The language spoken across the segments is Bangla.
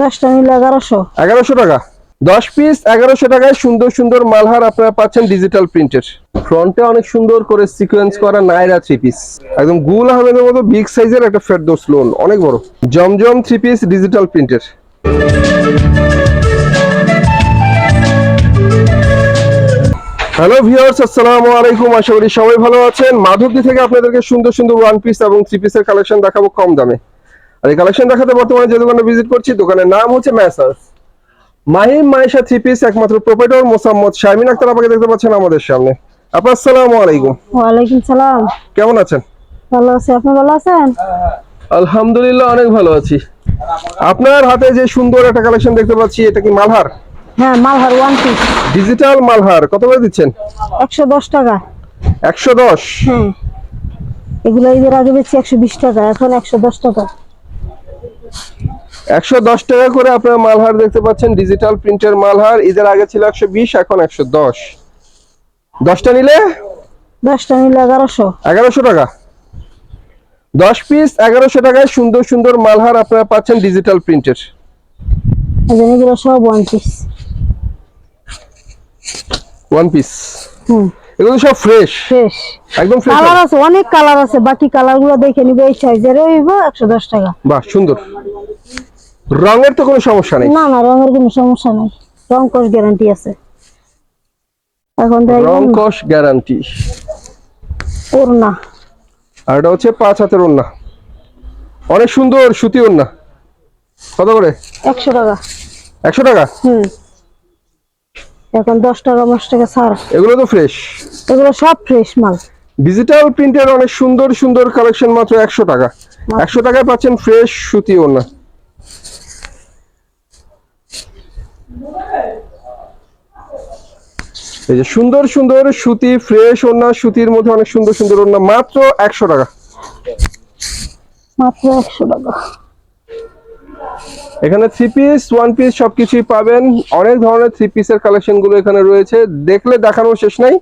দশটা নিলে এগারোশো। এগারোশো টাকা। দশ পিস এগারোশো টাকায় সুন্দর সুন্দর মালহার আপনারা পাচ্ছেন ডিজিটাল প্রিন্টের ফ্রন্টে অনেক সুন্দর করে সিকোয়েন্স করা নাইরা থ্রি পিস একদম গুল আহমেদের মতো বিগ সাইজের একটা ফেরদোস লোন অনেক বড়। জমজম থ্রি পিস ডিজিটাল প্রিন্টের হ্যালো ভিউয়ার্স আসসালামু আলাইকুম, আশা করি সবাই ভালো আছেন। মাধবদী থেকে আপনাদেরকে সুন্দর সুন্দর ওয়ান পিস এবং থ্রি পিসের কালেকশন দেখাবো কম দামে। আর এই কালেকশন দেখাতে বর্তমানে যে দোকানে ভিজিট করছি দোকানের নাম হচ্ছে messrs Mahim Maisha three piece একমাত্র প্রোপাইটর মোসাম্মদ শারমিন আক্তার আপনাকে দেখতে পাচ্ছেন আমাদের সামনে। আপা আসসালামু আলাইকুম। ওয়ালাইকুম সালাম। কেমন আছেন? ভালো আছি আপনি ভালো আছেন? আলহামদুলিল্লাহ অনেক ভালো আছি। আপনার হাতে যে সুন্দর একটা কালেকশন দেখতে পাচ্ছি এটা কি মালহার? হ্যাঁ Malhar one piece digital Malhar কত করে দিচ্ছেন? একশো দশ টাকা। একশো দশ? হ্যাঁ এগুলো ঈদের আগে বেচছি একশো বিশ টাকা এখন একশো দশ টাকা। একশো দশ টাকা করে আপনার মালহার দেখতে পাচ্ছেন ডিজিটাল প্রিন্টের মালহার। ঈদের আগে ছিল একশো বিশ এখন একশো দশ। দশটা নিলে? দশটা নিলে এগারোশো। এগারোশো টাকা। দশ পিস এগারোশো টাকায় সুন্দর সুন্দর মালহার আপনারা পাচ্ছেন ডিজিটাল প্রিন্টের এগুলো সব ওয়ান পিস ওয়ান পিস হুম। এগুলো সব ফ্রেশ ফ্রেশ একদম ফ্রেশ কালার আছে অনেক কালার আছে বাকি কালারগুলো দেখে নিবে এই সাইজের হইব একশো দশ টাকা। বাহ সুন্দর। রঙের তো কোনো সমস্যা নেই? না না রঙের কোনো সমস্যা নেই। রং কোর্স গ্যারান্টি আছে। এখন রং কস গ্যারান্টি ওড়না। আর এটা হচ্ছে পাঁচ হাতের ওন্না অনেক সুন্দর সুতি ওন্না কত করে? একশো টাকা। একশো টাকা? হুম। এখন দশ টাকা পাঁচ টাকা ছাড়। এগুলো তো ফ্রেশ এগুলো সব ফ্রেশ মাল। ডিজিটাল প্রিন্টের অনেক সুন্দর সুন্দর কালেকশন মাত্র একশো টাকা। একশো টাকায় পাচ্ছেন ফ্রেশ সুতি ওনা এই যে সুন্দর সুন্দর সুতি ফ্রেশ ওনা সুতির মধ্যে অনেক সুন্দর সুন্দর ওনা মাত্র একশো টাকা। মাত্র একশো টাকা। এখানে থ্রি পিস ওয়ান পিস সবকিছুই পাবেন। অনেক ধরনের থ্রি পিসের কালেকশনগুলো এখানে রয়েছে। দেখলে দেখানো শেষ নাই।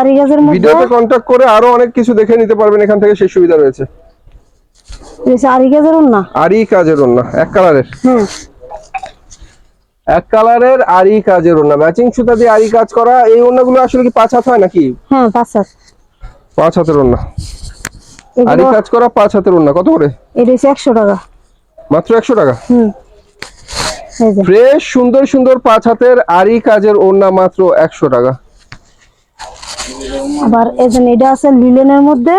আরি ভিডিওতে কন্ট্যাক্ট করে আরও অনেক কিছু দেখে নিতে পারবেন। এখান থেকে সেই সুবিধা রয়েছে। আরি গাছের না আরই কাজের ওনা এক কালারের হ্যাঁ এক কালারের আরি কাজের ওনা ম্যাচিং সুতা দিয়ে আরি কাজ করা এই ওনাগুলো আসলে কি পাঁচ হাত হয় নাকি? হ্যাঁ পাঁচ হাত। পাঁচ হাতের ওনা আরি কাজ করা পাঁচ হাতের ওনা কত করে? এটা হচ্ছে একশো টাকা। মাত্র একশো টাকা? হুম। ফ্রেশ সুন্দর সুন্দর পাঁচ হাতের আরি কাজের ওনা মাত্র একশো টাকা। আবার যে এটা আছে লিলেনের মধ্যে।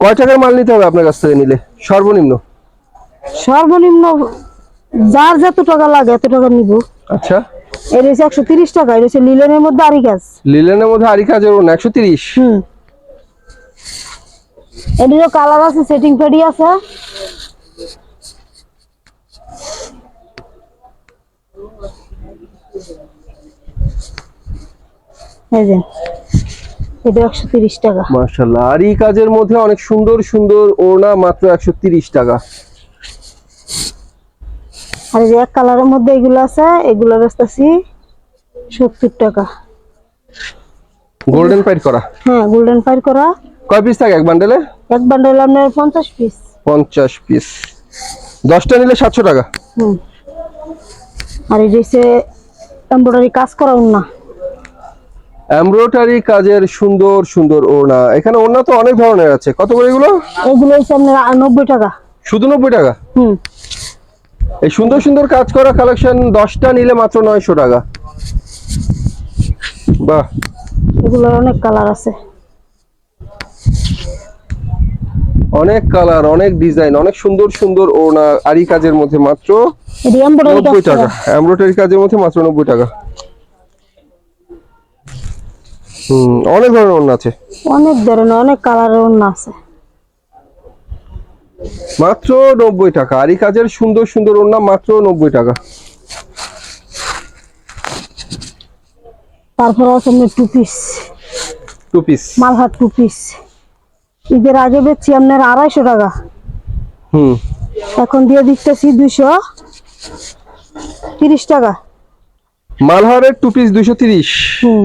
কয় টাকার মাল নিতে হবে আপনার কাছ থেকে নিলে? সর্বনিম্ন। সর্বনিম্ন যার যত টাকা লাগে এত টাকা নিব। আচ্ছা। এটা হচ্ছে একশো তিরিশ টাকা এটা হচ্ছে লিলেনের মধ্যে আরি কাজ। লিলেনের মধ্যে আরি কাজের ওনা একশো তিরিশ? হুম। এটিরও কালার আছে সেটিং পেডি আছে। এই যে এটা একশো তিরিশ টাকা। মার্শাল্লাহ আরি কাজের মধ্যে অনেক সুন্দর সুন্দর ওনা মাত্র একশো তিরিশ টাকা। আর যে এক কালারের মধ্যে এগুলো আছে এগুলো বেচতেছি সত্তর টাকা। গোল্ডেন পাইট করা? হ্যাঁ গোল্ডেন ফায়ার করা। কয় পিস থাকে এক বান্ডেলে এক বান্ডেল আপনার পঞ্চাশ পিস পঞ্চাশ পিস দশটা নিলে সাতশো টাকা? হুম। আর এই যে এমব্রয়ডারি কাজ করা না এমব্রয়ডারি কাজের সুন্দর সুন্দর ওড়না। এখানে ওড়না তো অনেক ধরনের আছে। কত করে এগুলো? এগুলো হচ্ছে আপনার নব্বই টাকা। শুধু নব্বই টাকা? হুম। এই সুন্দর সুন্দর কাজ করা কালেকশন দশটা নিলে মাত্র নয়শো টাকা। বাহ। এগুলোর অনেক কালার আছে। অনেক কালার অনেক ডিজাইন অনেক সুন্দর সুন্দর ওড়না আরি কাজের মধ্যে মাত্র নব্বই টাকা। এমব্রয়ডারি কাজের মধ্যে মাত্র নব্বই টাকা। হুম অনেক ধরনের ওড়না আছে। অনেক ধরনের অনেক কালারের অন্য আছে। মাত্র নব্বই টাকা। আরি কাজের সুন্দর সুন্দর ওড়না মাত্র নব্বই টাকা। তারপর আছে two piece two piece Malhar two piece ঈদের আগে বেচছি আপনার আড়াইশো টাকা। হুম। এখন দিয়ে দিতেছি দুইশো তিরিশ টাকা। মালহারের টু পিস দুশো তিরিশ। হুম।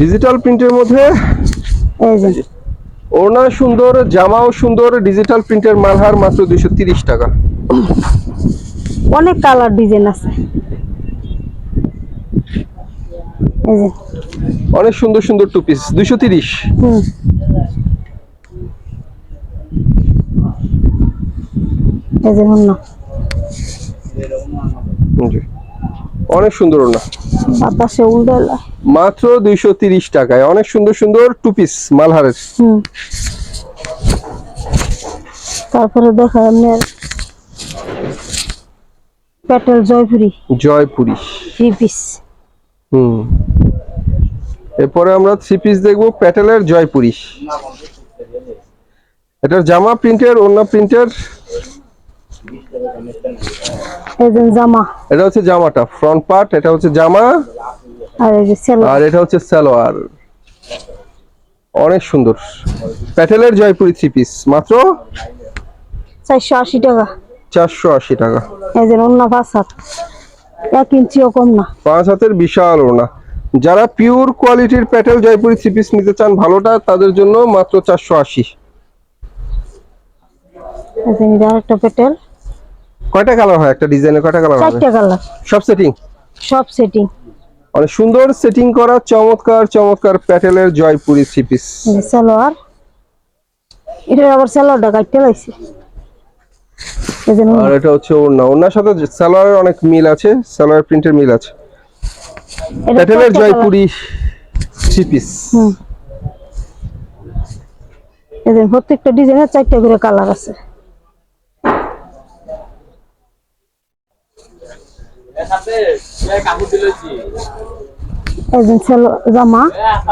ডিজিটাল প্রিন্টের মধ্যে? ওড়না সুন্দর জামাও সুন্দর ডিজিটাল প্রিন্টের মালহার মাত্র দুইশো তিরিশ টাকা। অনেক কালার ডিজাইন আছে। অনেক সুন্দর সুন্দর টু পিস দুইশো তিরিশ। অনেক সুন্দর ওড়না। বাতাসে উল্টাইলা। মাত্র দুইশো তিরিশ টাকায়। অনেক সুন্দর সুন্দর টু পিস মালহারের। তারপরে দেখা আপনার প্যাটেল জয়পুরি। জয়পুরি। থ্রি পিস হুম। এরপরে আমরা থ্রি পিস দেখব প্যাটেলের জয়পুরি। এটার জামা প্রিন্টের ওড়না প্রিন্টের। জামা। এটা হচ্ছে জামাটা ফ্রন্ট পার্ট এটা হচ্ছে জামা। আর এই যে সেলো আর এটা হচ্ছে সালোয়ার। অনেক সুন্দর। প্যাটেলের জয়পুরি থ্রি পিস মাত্র চারশো আশি টাকা। চারশো আশি টাকা। এই যে অন্য পাঁচ হাত। এক ইঞ্চিও কম না। পাঁচ হাতের বিশাল ওড়না। যারা পিওর কোয়ালিটির প্যাটেল জয়পুরি থ্রি পিস নিতে চান ভালোটা তাদের জন্য মাত্র চারশো আশি। এই যে আরেকটা প্যাটেল। কয়টা কালার হয়? একটা ডিজাইনের কয়টা কালার হবে? চারটা কালার সব সেটিং সব সেটিং অনেক সুন্দর সেটিং করা চমৎকার চমৎকার প্যাটেলের জয়পুরি থ্রি পিস সালোয়ার এটার আবার সালোয়ারটা কাটতে লাগছে। আর এটা হচ্ছে ওড়না। ওড়নার সাথে সালোয়ারের অনেক মিল আছে সালোয়ার প্রিন্টের মিল আছে। প্যাটেলের জয়পুরি থ্রি পিস প্রত্যেকটা ডিজাইনের চারটা করে কালার আছে। এই যে জামা?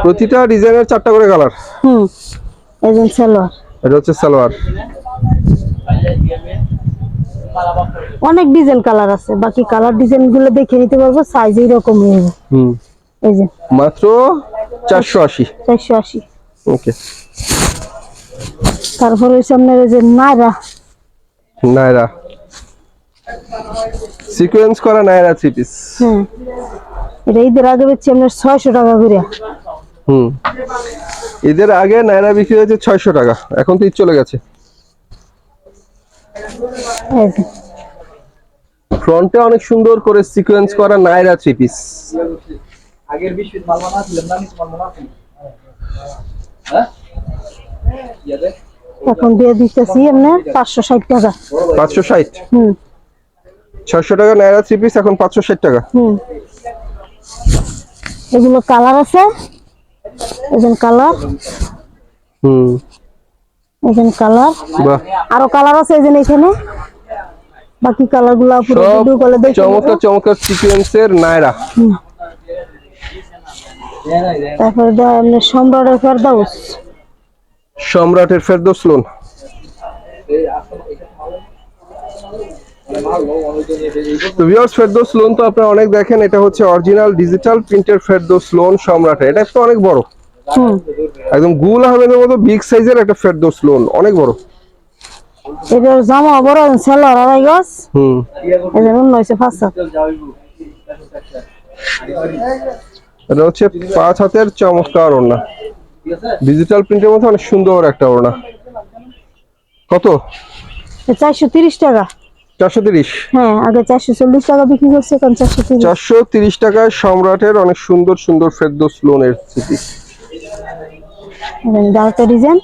প্রতিটা ডিজাইনের চারটা করে কালার। হুম এই যে সালোয়ার। এটা হচ্ছে সালোয়ার। অনেক ডিজাইন কালার আছে বাকি কালার ডিজাইনগুলো দেখে নিতে পারব সাইজ এইরকম হবে। হুম। এই যে মাত্র চারশো আশি। চারশো আশি। ওকে। তারপরে এই যে নাইরা নায়রা। সিকোয়েন্স করা নায়রা থ্রি পিস হ্যাঁ এটা ঈদের আগে বেচছি আপনার ছয়শো টাকা করে। হুম। ঈদের আগে নায়রা বিক্রি হয়েছে ছয়শো টাকা। এখন তো ঈদ চলে গেছে। ফ্রন্টে অনেক সুন্দর করে সিকোয়েন্স করা নাইরা থ্রি পিস আগের বিশ ফিট মাল মানা ছিলাম না তোমার মনে আছে হ্যাঁ? এখন দিয়ে দিতেছি আপনার পাঁচশো ষাট টাকা। পাঁচশো ষাট? হুম। ছয়শো টাকা নায়রা থ্রি পিস এখন পাঁচশো ষাট টাকা। হুম। এগুলো কালার আছে? এজন কালার? হুম। এজন কালার? বাহ। আরও কালার আছে এজন এখানে? বাকি কালারগুলো পুরো ভিডিও কলে দেখে। চমৎকার চমৎকার সিকোয়েন্সের নায়রা তারপরে আপনার সম্রাটের ফেরদাউস সম্রাটের ফেরদৌস লোন তো ভিউয়ার্স ফেরদৌস লোন তো আপনারা অনেক দেখেন এটা হচ্ছে অরিজিনাল ডিজিটাল প্রিন্টের ফেরদৌস লোন সম্রাটের। এটা একটু অনেক বড়। একদম গুল আহমেদের মতো বিগ সাইজের একটা ফেরদৌস লোন অনেক বড়। এটার জামা বড় সেলার আড়াই গজ। হুম। এদের অন্য পাঁচ এটা হচ্ছে পাঁচ হাতের চমৎকার ওড়না। ডিজিটাল প্রিন্টের মধ্যে অনেক সুন্দর একটা ওড়না। কত? চারশো তিরিশ টাকা। চারশো তিরিশ। হ্যাঁ আগে চারশো চল্লিশ টাকা বিক্রি করছে এখন চারশো তিরিশ। চারশো তিরিশ টাকায় সম্রাটের অনেক সুন্দর সুন্দর ফেরদৌস লোনের ডালটা ডিজাইন।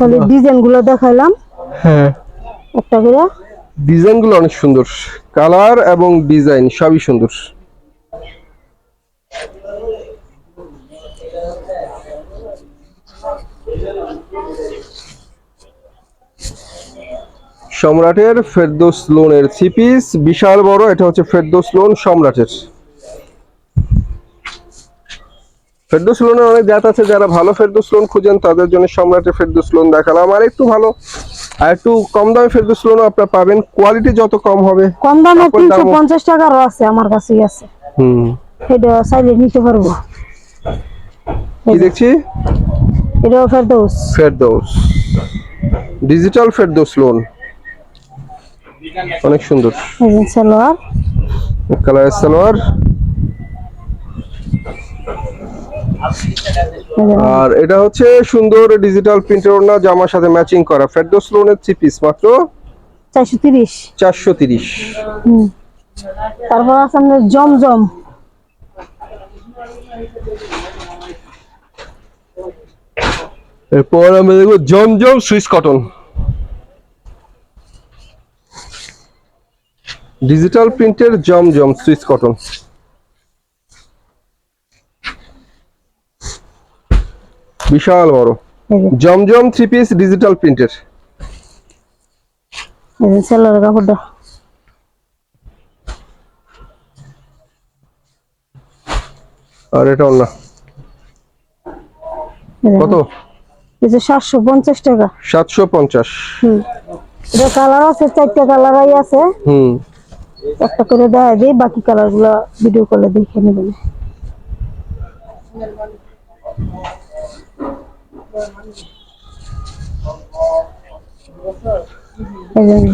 খালি ডিজাইনগুলো দেখাইলাম। হ্যাঁ। একটা করে। ডিজাইনগুলো অনেক সুন্দর। কালার এবং ডিজাইন সবই সুন্দর। সম্রাটের ফেরদৌস লোনের থ্রি পিস বিশাল বড় এটা হচ্ছে ফেরদৌস লোন সম্রাটের। ফেরদৌস লোনের অনেক জাত আছে যারা ভালো ফেরদৌস লোন খুঁজেন তাদের জন্য সম্রাটের ফেরদৌস লোন দেখালাম। আর একটু ভালো আর একটু কম দামে ফেরদোস লোনও আপনারা পাবেন। কোয়ালিটি যত কম হবে কম দামে কাপড় তিনশো দামও- পঞ্চাশ টাকারও আছে আমার কাছেই আছে। হুম। এটা চাইলে নিতে পারব। কি দেখছি? এটাও ফেরদৌস। ফেরদৌস। ডিজিটাল ফেরদৌস লোন অনেক সুন্দর। সালোয়ার। কালার সালোয়ার। আর এটা হচ্ছে সুন্দর ডিজিটাল প্রিন্টের ওড়না জামার সাথে ম্যাচিং করা। ফেরদৌস লোনের থ্রি পিস মাত্র চারশো তিরিশ। চারশো তিরিশ। হুম। তারপর আছে আমাদের জমজম। এরপর আমরা দেখব জমজম সুইস কটন। ডিজিটাল প্রিন্টের জমজম সুইস কটন। বিশাল বড়। জমজম থ্রি পিস ডিজিটাল প্রিন্টের। কাপড়টা। আর এটা অন্য। কত? এই যে সাতশো পঞ্চাশ টাকা। সাতশো পঞ্চাশ। হুম। এটা কালার আছে চারটা আছে। হুম। একটা করে দিই বাকি ভিডিও কলে দেখে নেবেন।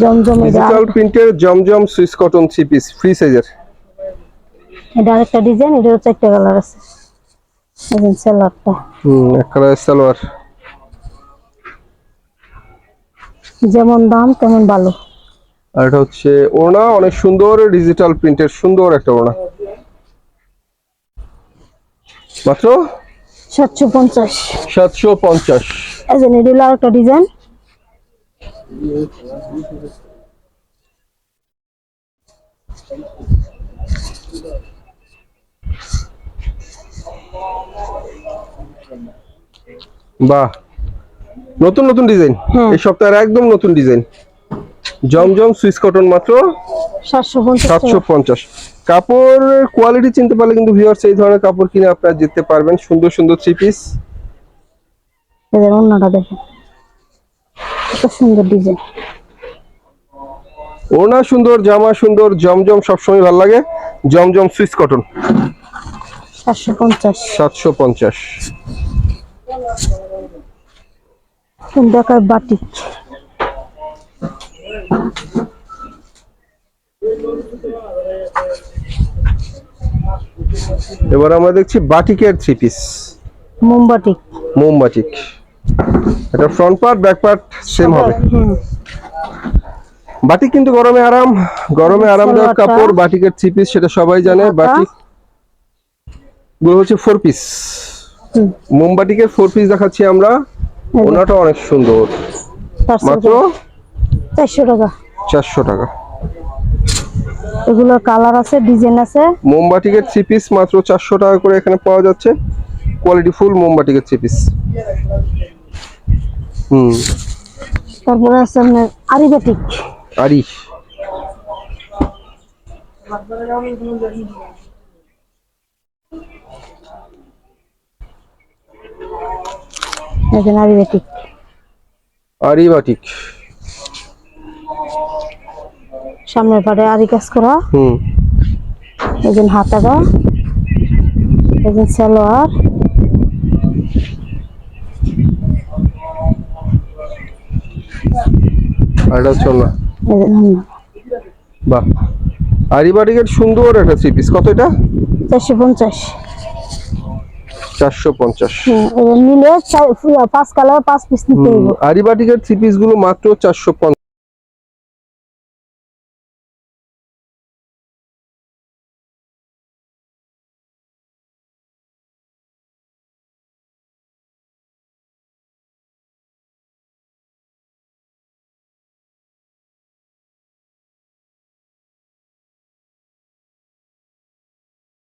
জমজম এটা ডিজিটাল প্রিন্টের Zamzam Swiss cotton three piece free সাইজের এটা আরেকটা ডিজাইন এটারও চারটা কালার আছে। এই যে সেলারটা হুম এক কালার সালোয়ার। যেমন দাম তেমন ভালো আর এটা হচ্ছে ওড়না অনেক সুন্দর ডিজিটাল প্রিন্টের সুন্দর একটা ওড়না। মাত্র? সাতশো পঞ্চাশ। সাতশো পঞ্চাশ। এই যে হলো আরেকটা ডিজাইন বাহ নতুন নতুন ডিজাইন। এই সপ্তাহের একদম নতুন ডিজাইন। জমজম সুইস কটন মাত্র সাতশো পঞ্চাশ কাপড়ের কোয়ালিটি চিনতে পারলে কিন্তু ভিউয়ার্স এই ধরনের কাপড় কিনে আপনারা জিততে পারবেন। সুন্দর সুন্দর থ্রি পিস অন্যটা দেখেন। সুন্দর ডিজাইন ওড়না সুন্দর জামা সুন্দর জমজম সবসময় ভালো লাগে। Zamzam Swiss cotton. সাতশো পঞ্চাশ। সাতশো পঞ্চাশ। দেখার বাটিক এবার আমরা দেখছি বাটিকের থ্রি পিস মোমবাটিক মোম বাটিক এটা front part back part same হবে। বাটিক কিন্তু গরমে আরাম। গরমে আরামদায়ক। কাপড় বাটিকের থ্রি পিস সেটা সবাই জানে। বাটিকগুলো হচ্ছে ফোর পিস মোমবাটিকের ফোর পিস দেখাচ্ছি আমরা। ওনাটা অনেক সুন্দর। মাত্র? চারশো টাকা। চারশো টাকা। এগুলো কালার আছে ডিজাইন আছে। মোমবাটিকের থ্রি পিস মাত্র চারশো টাকা করে এখানে পাওয়া যাচ্ছে। কোয়ালিটি ফুল মোমবাটিকের থ্রি পিস হুম। তারপরে আছে আরিবাটিক। আরি দেখেন আরিবাটিক। আরি বাটিক সামনের পাটে আরি কাজ করা। হুম। একজন হাতাটা একজন সালোয়ার। এটা একজন। বাহ। আরিবাটিকের সুন্দর একটা থ্রি পিস। কত এটা? চারশো পঞ্চাশ। চারশো পঞ্চাশ। নিলে পাঁচ কালার পাঁচ পিস নিতে হবে আরি বাটিকের থ্রি পিসগুলো মাত্র চারশো পঞ্চাশ।